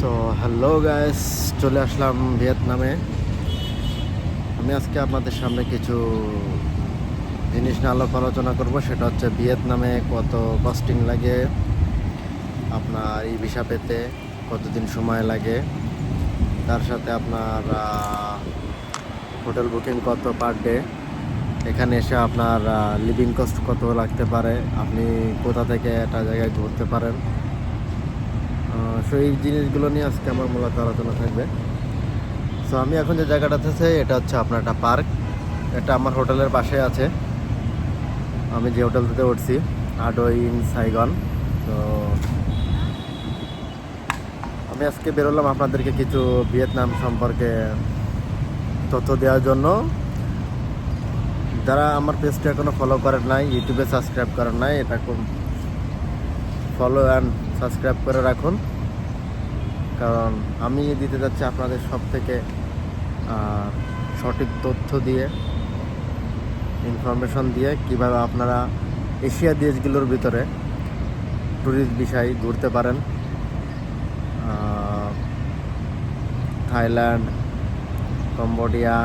So hello guys চলে আসলাম ভিয়েতনামে। আমি আজকে আপনাদের সামনে কিছু জিনিস নিয়ে আলোক আলোচনা করব, সেটা হচ্ছে ভিয়েতনামে কত কস্টিং লাগে, আপনার এই ভিসা পেতে কতদিন সময় লাগে, তার সাথে আপনার হোটেল বুকিং কত পার ডে এখানে এসে আপনার লিভিং কস্ট কত লাগতে পারে, আপনি কোথা থেকে একটা জায়গায় ঘুরতে পারেন সো এই জিনিসগুলো নিয়ে আজকে আমার মূলত আলোচনা থাকবে। সো আমি এখন যে জায়গাটাতে আছি, এটা হচ্ছে আপনার একটা পার্ক। এটা আমার হোটেলের পাশে আছে। আমি যে হোটেলটাতে উঠছি আডো ইন সাইগন। তো আমি আজকে বেরোলাম আপনাদেরকে কিছু ভিয়েতনাম সম্পর্কে তথ্য দেওয়ার জন্য। যারা আমার পেজটা এখনও ফলো করেন নাই, ইউটিউবে সাবস্ক্রাইব করেন নাই, এটা ফলো অ্যান্ড সাবস্ক্রাইব করে রাখুন। কারণ আমি দিতে যাচ্ছি আপনাদের সব থেকে সঠিক তথ্য দিয়ে ইনফরমেশন দিয়ে কীভাবে আপনারা এশিয়া দেশগুলোর ভিতরে ট্যুরিস্ট বিষয় ঘুরতে পারেন। থাইল্যান্ড, কম্বোডিয়া,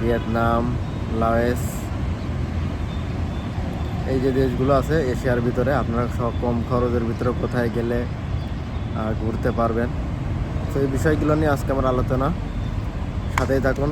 ভিয়েতনাম লাওয়েস এই যে দেশগুলো আছে, এশিয়ার ভিতরে, আপনারা সব কম খরচের ভিতরে কোথায় গেলে ঘুরতে পারবেন। তো এই বিষয়গুলো নিয়ে আজকে আমার আলোচনা। সাথেই থাকুন।